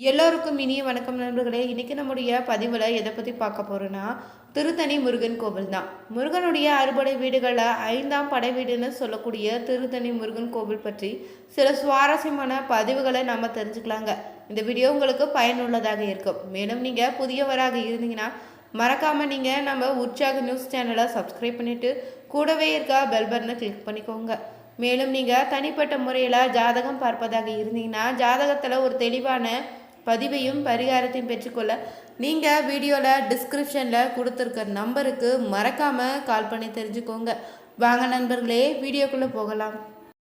எல்லோருக்கும் இனிய வணக்கம் நண்பர்களே. இன்றைக்கி நம்முடைய பதிவில் எதை பற்றி பார்க்க போகிறோன்னா திருத்தணி முருகன் கோவில் தான். முருகனுடைய அறுபடை வீடுகளில் ஐந்தாம் படை வீடுன்னு சொல்லக்கூடிய திருத்தணி முருகன் கோவில் பற்றி சில சுவாரஸ்யமான பதிவுகளை நம்ம தெரிஞ்சுக்கலாங்க. இந்த வீடியோ உங்களுக்கு பயனுள்ளதாக இருக்கும். மேலும் நீங்கள் புதியவராக இருந்தீங்கன்னா மறக்காமல் நீங்கள் நம்ம உற்சாக நியூஸ் சேனலை சப்ஸ்கிரைப் பண்ணிவிட்டு கூடவே இருக்க பெல் பட்டனை கிளிக் பண்ணிக்கோங்க. மேலும் நீங்கள் தனிப்பட்ட முறையில் ஜாதகம் பார்ப்பதாக இருந்தீங்கன்னா ஜாதகத்தில் ஒரு தெளிவான பதிவையும் பரிகாரத்தையும் பெற்றுக்கொள்ள நீங்கள் வீடியோவில் டிஸ்கிரிப்ஷனில் கொடுத்துருக்க நம்பருக்கு மறக்காமல் கால் பண்ணி தெரிஞ்சுக்கோங்க. வாங்க நண்பர்களே வீடியோக்குள்ளே போகலாம்.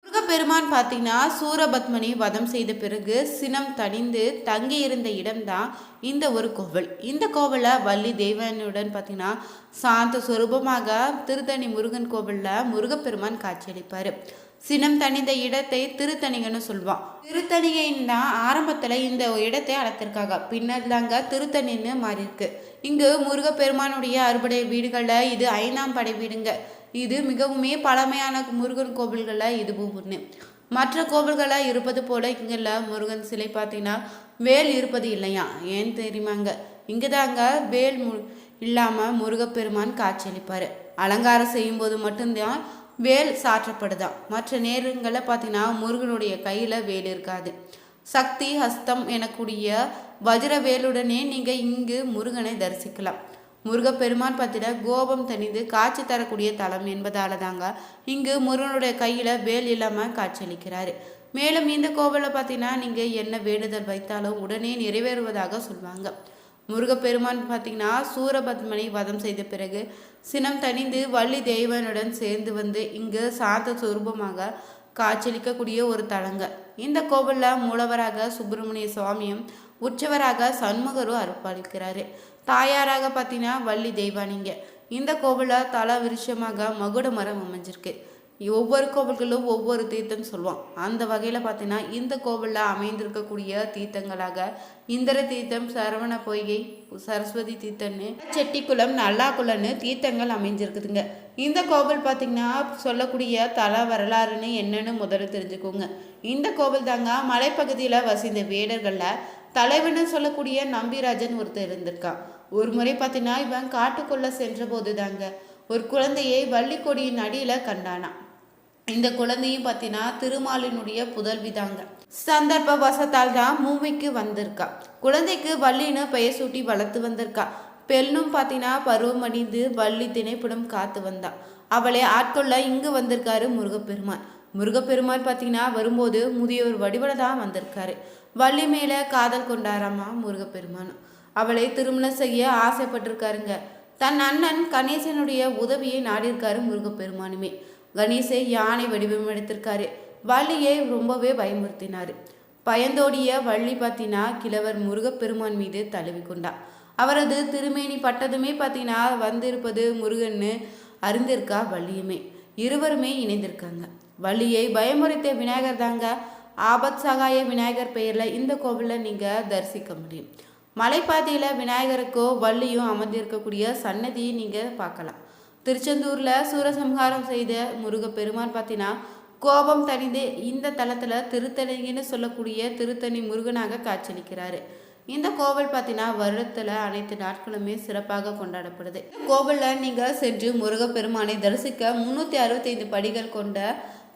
முருகப்பெருமான் பார்த்தீங்கன்னா சூரபத்மனி வதம் செய்த பிறகு சினம் தணிந்து தங்கி இருந்த இடம்தான் இந்த ஒரு கோவில். இந்த கோவிலில் வள்ளி தேவனுடன் பார்த்தீங்கன்னா சாந்த சுரூபமாக திருத்தணி முருகன் கோவிலில் முருகப்பெருமான் காட்சியளிப்பார். சினம் தணிந்த இடத்தை திருத்தணிகன்னு சொல்லுவான் திருத்தணிகைன்னு தான் ஆரம்பத்தில் இந்த இடத்தை அழைத்திருக்காங்க பின்னர் தாங்க திருத்தணின்னு மாறியிருக்கு. இங்கு முருகப்பெருமானுடைய அறுபடை வீடுகளில் இது ஐந்தாம் படை வீடுங்க. இது மிகவுமே பழமையான முருகன் கோவில்களில் இதுவும் ஒன்று மற்ற கோவில்களாக இருப்பது போல இங்கெல்ல முருகன் சிலை பார்த்தீங்கன்னா வேல் இருப்பது இல்லையா? ஏன் தெரியுமாங்க? இங்கே தாங்க வேல் மு இல்லாமல் முருகப்பெருமான் காட்சியளிப்பார். அலங்காரம் செய்யும்போது மட்டும்தான் வேல் சாற்றப்படுதான் மற்ற நேரங்களில் பார்த்தீங்கன்னா முருகனுடைய கையில் வேல் இருக்காது. சக்தி ஹஸ்தம் எனக்கூடிய வஜ்ர வேலுடனே நீங்கள் இங்கு முருகனை தரிசிக்கலாம். முருகப்பெருமான் பார்த்தீங்கன்னா கோபம் தணிந்து காட்சி தரக்கூடிய தலம் என்பதால தாங்க இங்கு முருகனுடைய கையில் வேல் இல்லாமல் காட்சியளிக்கிறாரு. மேலும் இந்த கோவிலில் பார்த்தீங்கன்னா நீங்கள் என்ன வேண்டுதல் வைத்தாலும் உடனே நிறைவேறுவதாக சொல்லுவாங்க முருகப்பெருமான் பார்த்தீங்கன்னா சூரபத்மனை வதம் செய்த பிறகு சினம் தணிந்து வள்ளி தெய்வனுடன் சேர்ந்து வந்து இங்கு சாந்த சுரூபமாக காட்சியளிக்கக்கூடிய ஒரு தலங்க. இந்த கோவிலில் மூலவராக சுப்பிரமணிய சுவாமியும் உற்சவராக சண்முகரும் அர்ப்பணிக்கிறாரு தாயாராக பார்த்தீங்கன்னா வள்ளி தெய்வானிங்க இந்த கோவிலில் தல விருஷமாக மகுட மரம் அமைஞ்சிருக்கு. ஒவ்வொரு கோவில்களும் ஒவ்வொரு தீர்த்தம் சொல்லுவோம் அந்த வகையில் பார்த்தீங்கன்னா இந்த கோவிலில் அமைந்திருக்கக்கூடிய தீர்த்தங்களாக இந்திர தீர்த்தம் சரவண பொய்கை சரஸ்வதி தீர்த்தம்னு செட்டிக்குளம் நல்லாக்குளம்னு தீர்த்தங்கள் அமைஞ்சிருக்குதுங்க. இந்த கோவில் பார்த்தீங்கன்னா சொல்லக்கூடிய தல வரலாறுன்னு என்னன்னு முதல்ல தெரிஞ்சுக்கோங்க. இந்த கோவில் தாங்க மலைப்பகுதியில் வசிந்த வேடர்களில் தலைவன்னு சொல்லக்கூடிய நம்பிராஜன் ஒருத்தர் இருந்திருக்கான். ஒரு முறை பார்த்தீங்கன்னா இவன் காட்டுக்குள்ளே சென்ற போது தாங்க ஒரு குழந்தையை வள்ளிக்கொடியின் அடியில் கண்டானான். இந்த குழந்தையும் பார்த்தீங்கன்னா திருமாலினுடைய புதல்வி தாங்க சந்தர்ப்ப வசத்தால் தான் மூவிக்கு வந்திருக்கா. குழந்தைக்கு வள்ளின்னு பெயர் சூட்டி வளர்த்து வந்திருக்கா. பெண்ணும் பார்த்தீங்கன்னா பருவமணிந்து வள்ளி திணைப்படம் காத்து வந்தா. அவளை ஆட்கொள்ள இங்கு வந்திருக்காரு முருகப்பெருமான். முருகப்பெருமான் பார்த்தீங்கன்னா வரும்போது முதியோர் வடிவட தான் வந்திருக்காரு. வள்ளி மேலே காதல் கொண்டாராமா முருகப்பெருமான். அவளை திருமணம் செய்ய ஆசைப்பட்டிருக்காருங்க. தன் அண்ணன் கணேசனுடைய உதவியை நாடியிருக்காரு முருகப்பெருமானுமே. கணேசை யானை வடிவம் எடுத்திருக்காரு. வள்ளியை ரொம்பவே பயமுறுத்தினார். பயந்தோடிய வள்ளி பார்த்தினா கிழவர் முருகப்பெருமான் மீது தழுவி கொண்டா அவரது திருமேனி பட்டதுமே பார்த்தீங்கன்னா வந்திருப்பது முருகன்னு அறிந்திருக்கா வள்ளியுமே. இருவருமே இணைந்திருக்காங்க. வள்ளியை பயமுறைத்த விநாயகர் தாங்க ஆபத் சகாய விநாயகர் பெயரில் இந்த கோவிலில் நீங்கள் தரிசிக்க முடியும். மலைப்பாதையில் விநாயகருக்கோ வள்ளியும் அமர்ந்திருக்கக்கூடிய சன்னதியை நீங்கள் பார்க்கலாம். திருச்செந்தூரில் சூரசம்ஹாரம் செய்த முருகப்பெருமான் பார்த்தீங்கன்னா கோபம் தனிந்து இந்த தளத்தில் திருத்தணின்னு சொல்லக்கூடிய திருத்தணி முருகனாக காட்சியளிக்கிறாரு. இந்த கோவில் பார்த்தீங்கன்னா வருடத்தில் அனைத்து நாட்களுமே சிறப்பாக கொண்டாடப்படுது. கோவிலில் நீங்கள் சென்று முருகப்பெருமானை தரிசிக்க முந்நூற்றி அறுபத்தைந்து படிகள் கொண்ட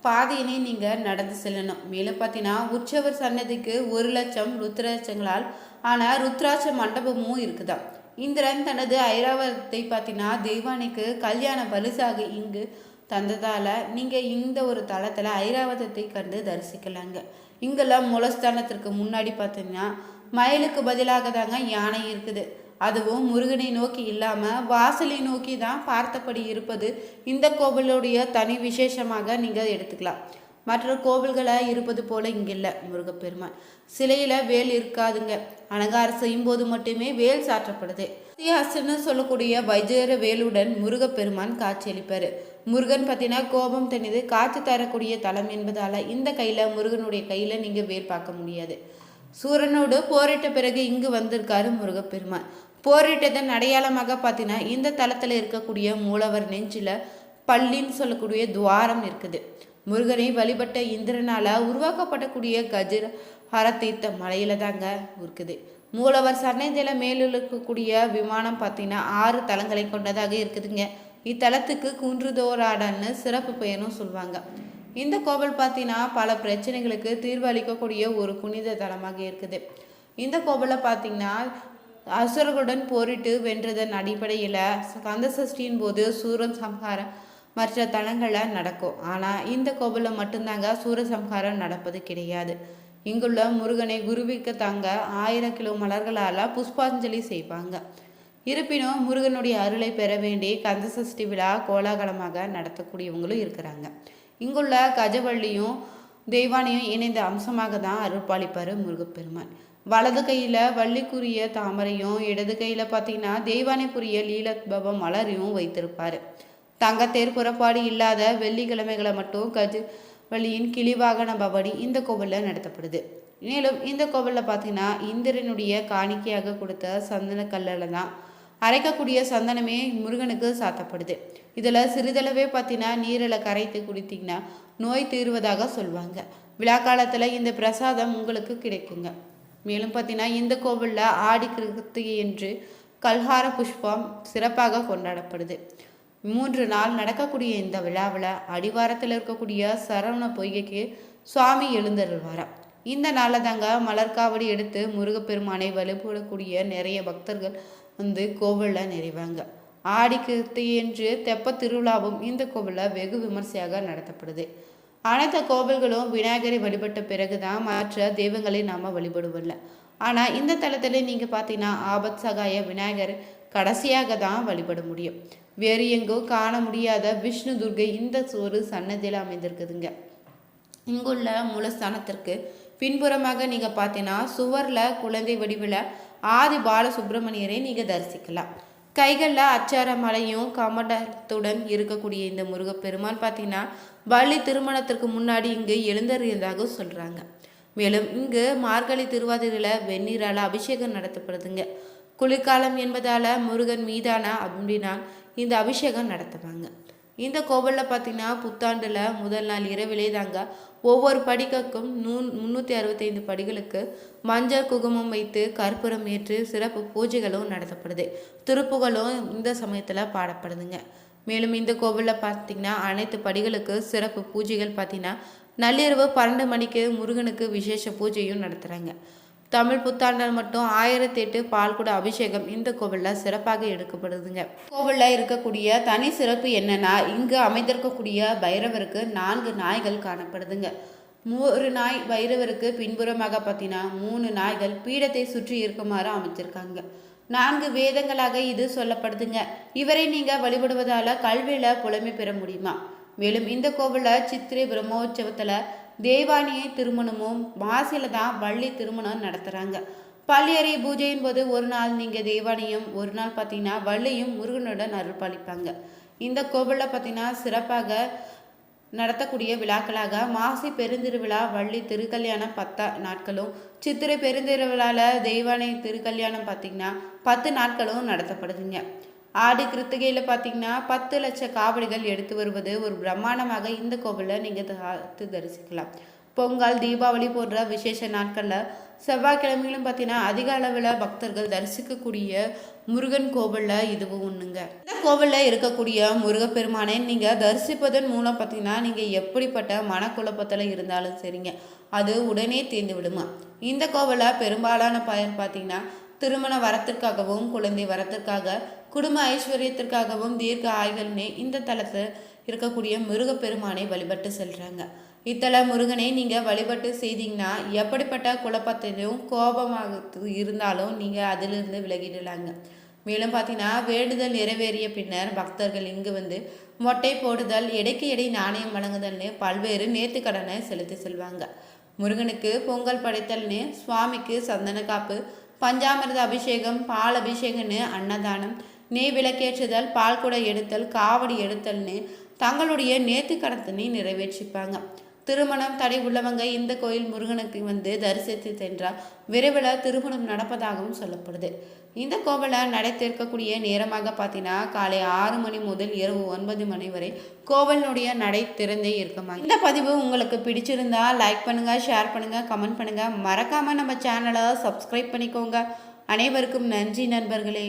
பாதையினை நீங்கள் நடந்து செல்லணும். மேலும் பார்த்தீங்கன்னா உற்சவர் சன்னதிக்கு ஒரு லட்சம் ருத்ராட்சங்களால் ஆனால் ருத்ராட்ச மண்டபமும் இருக்குதான் இந்திரன் தனது ஐராவதத்தை பார்த்தீங்கன்னா தெய்வானைக்கு கல்யாண பரிசாக இங்கு தந்ததால் நீங்கள் இந்த ஒரு தளத்தில் ஐராவதத்தை கண்டு தரிசிக்கலாங்க. இங்கெல்லாம் மூலஸ்தானத்திற்கு முன்னாடி பார்த்தீங்கன்னா மயிலுக்கு பதிலாக தாங்க யானை இருக்குது. அதுவும் முருகனை நோக்கி இல்லாமல் வாசலை நோக்கி தான் பார்த்தபடி இருப்பது இந்த கோவிலுடைய தனி விசேஷமாக நீங்கள் எடுத்துக்கலாம். மற்ற கோவில்களை இருப்பது போல இல்லை முருகப்பெருமான். சிலையில் வேல் இருக்காதுங்க. அலங்காரம் செய்யும் போது மட்டுமே வேல் சாற்றப்படுது. சியாசன்னு சொல்லக்கூடிய வைஜர வேலுடன் முருகப்பெருமான் காட்சியளிப்பார். முருகன் பார்த்தீங்கன்னா கோபம் தனிது காற்று தரக்கூடிய தலம் என்பதால் இந்த கையில் முருகனுடைய கையில் நீங்கள் வேல் பார்க்க முடியாது. சூரனோடு போரிட்ட பிறகு இங்கு வந்திருக்காரு முருகப்பெருமான். போரிட்டதன் அடையாளமாக பார்த்தீங்கன்னா இந்த தளத்தில் இருக்கக்கூடிய மூலவர் நெஞ்சில் பள்ளின்னு சொல்லக்கூடிய துவாரம் இருக்குது. முருகனை வழிபட்ட இந்திரனால் உருவாக்கப்படக்கூடிய கஜர் ஹரத்தீர்த்த மலையில தாங்க இருக்குது. மூலவர் சன்னதியில மேலிருக்கக்கூடிய விமானம் பார்த்தீங்கன்னா ஆறு தலங்களை கொண்டதாக இருக்குதுங்க. இத்தலத்துக்கு குன்றுதோராடன்னு சிறப்பு பெயரும் சொல்லுவாங்க இந்த கோவில் பார்த்தீங்கன்னா பல பிரச்சனைகளுக்கு தீர்வு அளிக்கக்கூடிய ஒரு புனித தலமாக இருக்குது. இந்த கோவிலை பார்த்தீங்கன்னா அசுரர்களுடன் போரிட்டு வென்றதன் அடிப்படையில் கந்த சஷ்டியின் போது சூரன் சம்ஹாரம் மற்ற தலங்களில் நடக்கும். ஆனால் இந்த கோவிலில் மட்டும்தாங்க சூரசம்ஹாரம் நடப்பது கிடையாது. இங்குள்ள முருகனை குருவிக்க தாங்க ஆயிரம் கிலோ மலர்களால் புஷ்பாஞ்சலி செய்வாங்க. இருப்பினும் முருகனுடைய அருளை பெற வேண்டி கந்த சஷ்டி விழா கோலாகலமாக நடத்தக்கூடியவங்களும் இருக்கிறாங்க. இங்குள்ள கஜவள்ளியும் தெய்வானையும் இணைந்த அம்சமாக தான் அருள்பாலிப்பார் முருகப்பெருமான். வலது கையில் வள்ளிக்குரிய தாமரையும் இடது கையில் பார்த்தீங்கன்னா தெய்வானைக்குரிய லீலத்பவ மலரையும் வைத்திருப்பார். தங்கத்தேர் புறப்பாடு இல்லாத வெள்ளிக்கிழமைகளை மட்டும் கஜ வழியின் கிளிவாகன பவனி இந்த கோவிலில் நடத்தப்படுது. மேலும் இந்த கோவிலில் பார்த்தீங்கன்னா இந்திரனுடைய காணிக்கையாக கொடுத்த சந்தன கல்லில் தான் அரைக்கக்கூடிய சந்தனமே முருகனுக்கு சாத்தப்படுது. இதில் சிறிதளவே பார்த்தீங்கன்னா நீரில் கரைத்து குடித்தீங்கன்னா நோய் தீர்வதாக சொல்லுவாங்க விழா காலத்தில் இந்த பிரசாதம் உங்களுக்கு கிடைக்குங்க. மேலும் பார்த்தீங்கன்னா இந்த கோவிலில் ஆடி கிருத்திகை என்று கல்ஹார புஷ்பம் சிறப்பாக கொண்டாடப்படுது. மூன்று நாள் நடக்கக்கூடிய இந்த விழாவில் அடிவாரத்தில் இருக்கக்கூடிய சரவண பொய்கைக்கு சுவாமி எழுந்தருள்வாராம் இந்த நாளில் தாங்க மலர்காவடி எடுத்து முருகப்பெருமானை வழிபடக்கூடிய நிறைய பக்தர்கள் வந்து கோவிலில் நிறைவாங்க. ஆடி கிருத்திகை என்று தெப்ப திருவிழாவும் இந்த கோவிலில் வெகு விமர்சையாக நடத்தப்படுது. அனைத்து கோவில்களும் விநாயகரை வழிபட்ட பிறகு தான் மற்ற தெய்வங்களை நாம் வழிபடுவதில்ல ஆனால் இந்த தளத்தில் நீங்கள் பார்த்தீங்கன்னா ஆபத் சகாய விநாயகர் கடைசியாக தான் வழிபட முடியும். வேறு எங்கோ காண முடியாத விஷ்ணு துர்கை இந்த சோறு சன்னதியில் அமைந்திருக்குதுங்க. இங்குள்ள மூலஸ்தானத்திற்கு பின்புறமாக நீங்கள் பார்த்தீங்கன்னா சுவரில் குழந்தை வடிவில் ஆதி பாலசுப்ரமணியரை நீங்கள் தரிசிக்கலாம். கைகளில் அச்சார மலையும் கமடத்துடன் இருக்கக்கூடிய இந்த முருகப்பெருமான் பார்த்தீங்கன்னா பள்ளி திருமணத்திற்கு முன்னாடி இங்கு எழுந்தறியதாக சொல்கிறாங்க மேலும் இங்கு மார்கழி திருவாதிரையில் வெந்நீரால் அபிஷேகம் நடத்தப்படுதுங்க. குளிர்காலம் என்பதால் முருகன் மீதான அப்படின்னா இந்த அபிஷேகம் நடத்துவாங்க. இந்த கோவிலில் பார்த்தீங்கன்னா புத்தாண்டில் முதல் நாள் இரவிலே தாங்க ஒவ்வொரு படிக்கக்கும் நூ முந்நூற்றி அறுபத்தைந்து படிகளுக்கு மஞ்சள் குகுமம் வைத்து கற்பூரம் ஏற்று சிறப்பு பூஜைகளும் நடத்தப்படுது. திருப்புகளும் இந்த சமயத்தில் பாடப்படுதுங்க. மேலும் இந்த கோவிலில் பார்த்தீங்கன்னா அனைத்து படிகளுக்கு சிறப்பு பூஜைகள் பார்த்திங்கன்னா நள்ளிரவு பன்னெண்டு மணிக்கு முருகனுக்கு விசேஷ பூஜையும் நடத்துகிறாங்க தமிழ் புத்தாண்டால் மட்டும் ஆயிரத்தி எட்டு பால்குட அபிஷேகம் இந்த கோவிலில் சிறப்பாக எடுக்கப்படுதுங்க. கோவிலில் இருக்கக்கூடிய தனி சிறப்பு என்னன்னா இங்கு அமைந்திருக்கக்கூடிய பைரவருக்கு நான்கு நாய்கள் காணப்படுதுங்க. மூன்று நாய் பைரவருக்கு பின்புறமாக பார்த்தீங்கன்னா மூணு நாய்கள் பீடத்தை சுற்றி இருக்குமாறு அமைச்சிருக்காங்க நான்கு வேதங்களாக இது சொல்லப்படுதுங்க. இவரை நீங்கள் வழிபடுவதால் கல்வியில் புலமை பெற முடியுமா? மேலும் இந்த கோவிலில் சித்திரை பிரம்மோற்சவத்தில் தேவானியை திருமணமும் மாசில தான் வள்ளி திருமணம் நடத்துகிறாங்க பள்ளியறை பூஜையின் போது ஒரு நாள் நீங்கள் தேவானியும் ஒரு நாள் பார்த்தீங்கன்னா வள்ளியும் முருகனுடன் அருள் பாலிப்பாங்க இந்த கோவிலில் பார்த்தீங்கன்னா சிறப்பாக நடத்தக்கூடிய விழாக்களாக மாசி பெருந்திருவிழா வள்ளி திருக்கல்யாணம் பத்தா நாட்களும் சித்திரை பெருந்திருவிழாவில் தெய்வானை திருக்கல்யாணம் பார்த்திங்கன்னா பத்து நாட்களும் நடத்தப்படுதுங்க. ஆடி கிருத்திகையில் பார்த்தீங்கன்னா பத்து லட்ச காவடிகள் எடுத்து வருவது ஒரு பிரம்மாண்டமாக இந்த கோவிலில் நீங்கள் பார்த்து தரிசிக்கலாம். பொங்கல் தீபாவளி போன்ற விசேஷ நாட்களில் செவ்வாய்க்கிழமைகளும் பார்த்தீங்கன்னா அதிக அளவில் பக்தர்கள் தரிசிக்கக்கூடிய முருகன் கோவிலில் இதுவும் ஒன்றுங்க இந்த கோவிலில் இருக்கக்கூடிய முருகப்பெருமானை நீங்கள் தரிசிப்பதன் மூலம் பார்த்தீங்கன்னா நீங்கள் எப்படிப்பட்ட மனக்குழப்பத்தில் இருந்தாலும் சரிங்க. அது உடனே தீர்ந்து விடுமா. இந்த கோவிலில் பெரும்பாலான பயன் பார்த்தீங்கன்னா திருமண வரத்திற்காகவும் குழந்தை வரத்திற்காக குடும்ப ஐஸ்வர்யத்திற்காகவும் தீர்க்க ஆய்கள்னே இந்த தலத்தில் இருக்கக்கூடிய முருகப்பெருமானை வழிபட்டு செல்கிறாங்க இத்தல முருகனை நீங்கள் வழிபட்டு செய்தீங்கன்னா எப்படிப்பட்ட குழப்பத்திலும் கோபமாக இருந்தாலும் நீங்கள் அதிலிருந்து விலகிடலாங்க. மேலும் பார்த்தீங்கன்னா வேண்டுதல் நிறைவேறிய பின்னர் பக்தர்கள் இங்கு வந்து மொட்டை போடுதல் எடைக்கு எடை நாணயம் வழங்குதல்னு பல்வேறு நேர்த்திக்கடனை செலுத்தி செல்வாங்க. முருகனுக்கு பொங்கல் படைத்தல்னு சுவாமிக்கு சந்தன காப்பு பஞ்சாமிரத அபிஷேகம் பால் அபிஷேகம்னு அன்னதானம் நெய் விளக்கேற்றுதல் பால் கூட எடுத்தல் காவடி எடுத்தல்னு தங்களுடைய நேத்து கடத்தினை நிறைவேற்றிப்பாங்க. திருமணம் தடை உள்ளவங்க இந்த கோயில் முருகனுக்கு வந்து தரிசித்து சென்றால் விரைவில் திருமணம் நடப்பதாகவும் சொல்லப்படுது. இந்த கோவிலை நடை திறக்கக்கூடிய நேரமாக பார்த்தீங்கன்னா காலை ஆறு மணி முதல் இரவு ஒன்பது மணி வரை கோவிலினுடைய நடை திறந்தே இருக்குமா இந்த பதிவு உங்களுக்கு பிடிச்சிருந்தா லைக் பண்ணுங்கள் ஷேர் பண்ணுங்கள் கமெண்ட் பண்ணுங்க. மறக்காமல் நம்ம சேனலை சப்ஸ்கிரைப் பண்ணிக்கோங்க. அனைவருக்கும் நன்றி நண்பர்களே.